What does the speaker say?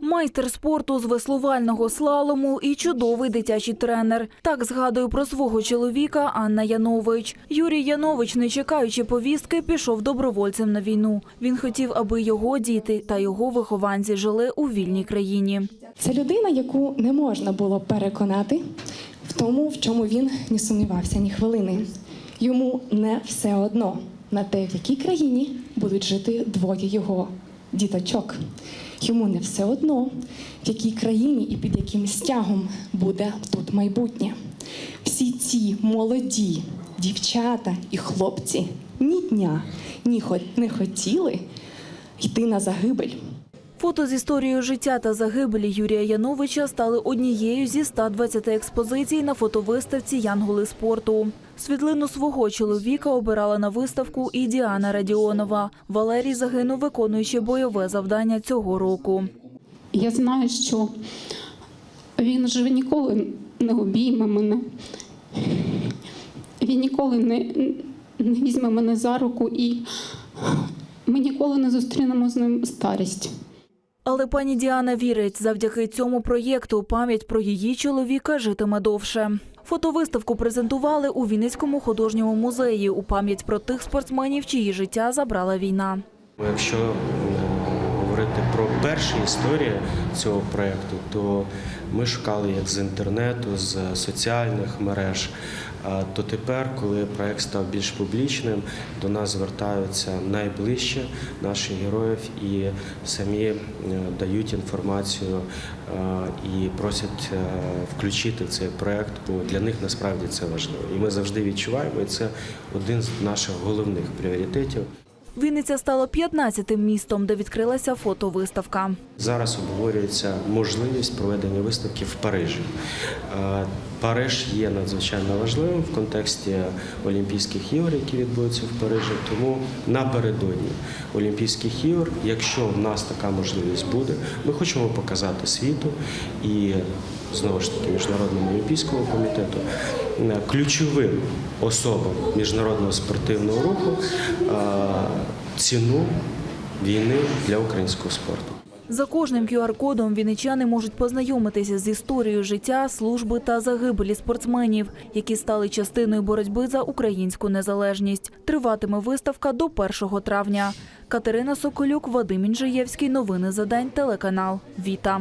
Майстер спорту з веслувального слалому і чудовий дитячий тренер. Так згадує про свого чоловіка Анна Янович. Юрій Янович, не чекаючи повістки, пішов добровольцем на війну. Він хотів, аби його діти та його вихованці жили у вільній країні. Це людина, яку не можна було переконати в тому, в чому він не сумнівався ні хвилини. Йому не все одно на те, в якій країні будуть жити двоє його діточок. Йому не все одно, в якій країні і під яким стягом буде тут майбутнє. Всі ці молоді дівчата і хлопці ні дня ні не хотіли йти на загибель. Фото з історією життя та загибелі Юрія Яновича стали однією зі 120 експозицій на фотовиставці Янголи спорту. Світлину свого чоловіка обирала на виставку і Діана Радіонова. Валерій загинув, виконуючи бойове завдання цього року. Я знаю, що він вже ніколи не обійме мене. Він ніколи не, не візьме мене за руку і ми ніколи не зустрінемо з ним старість. Але пані Діана вірить, завдяки цьому проєкту пам'ять про її чоловіка житиме довше. Фотовиставку презентували у Вінницькому художньому музеї у пам'ять про тих спортсменів, чиї життя забрала війна. Якщо говорити про перші історії цього проєкту, то ми шукали як з інтернету, з соціальних мереж. А То тепер, коли проєкт став більш публічним, до нас звертаються найближче наших героїв і самі е, дають інформацію е, і просять е, включити цей проєкт, бо для них насправді це важливо. І ми завжди відчуваємо, і це один з наших головних пріоритетів. Вінниця стала 15-тим містом, де відкрилася фотовиставка. Зараз обговорюється можливість проведення виставки в Парижі. Е, Париж є надзвичайно важливим в контексті Олімпійських ігор, які відбудуться в Парижі. Тому напередодні Олімпійських ігор, якщо в нас така можливість буде, ми хочемо показати світу і знову ж таки міжнародному олімпійському комітету ключовим особам міжнародного спортивного руху е, ціну війни для українського спорту. За кожним QR-кодом вінничани можуть познайомитися з історією життя, служби та загибелі спортсменів, які стали частиною боротьби за українську незалежність. Триватиме виставка до 1 травня. Катерина Соколюк, Вадим Інжиєвський. Новини за день. Телеканал Віта.